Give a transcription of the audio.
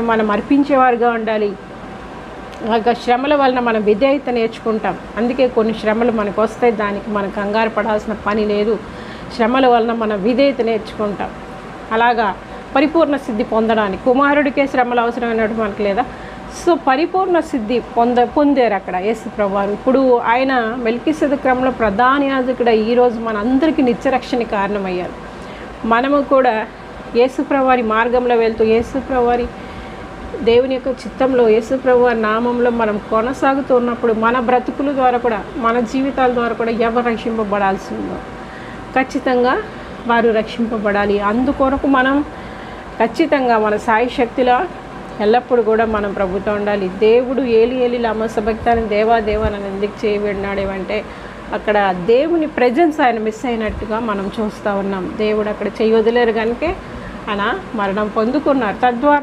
మనం అర్పించేవారుగా ఉండాలి. ఆ శ్రమల వలన మనం విధేయత నేర్చుకుంటాం. అందుకే కొన్ని శ్రమలు మనకు వస్తాయి దానికి మనం కంగారు పడాల్సిన పని లేదు. శ్రమల వలన మనం విధేయత నేర్చుకుంటాం. అలాగా పరిపూర్ణ సిద్ధి పొందడానికి కుమారుడికే శ్రమలు అవసరమైనట్టు మనకు లేదా? సో పరిపూర్ణ సిద్ధి పొంద పొందారు అక్కడ యేసు ప్రభువారు. ఇప్పుడు ఆయన మెల్కిసెద క్రమంలో ప్రధాన యాజకుడు ఈరోజు మన అందరికీ నిత్యరక్షణ కారణమయ్యారు. మనము కూడా యేసుప్రవారి మార్గంలో వెళ్తూ యేసుప్రవారి దేవుని యొక్క చిత్తంలో యేసుప్రభు నామంలో మనం కొనసాగుతూ ఉన్నప్పుడు మన బ్రతుకుల ద్వారా కూడా మన జీవితాల ద్వారా కూడా ఎవరు రక్షింపబడాల్సి ఉందో. ఖచ్చితంగా వారు రక్షింపబడాలి. అందుకొరకు మనం ఖచ్చితంగా మన సాయి శక్తిలో ఎల్లప్పుడూ కూడా మనం ప్రభుత్వం ఉండాలి. దేవుడు ఏలి ఏలి లమసభక్తాన్ని దేవా దేవా నన్ను ఎందుకు చేయబడినాడేమంటే అక్కడ దేవుని ప్రజెన్స్ ఆయన మిస్ అయినట్టుగా మనం చూస్తూ ఉన్నాం. దేవుడు అక్కడ చేయి కనుక ఆయన మరణం పొందుకున్నారు. తద్వారా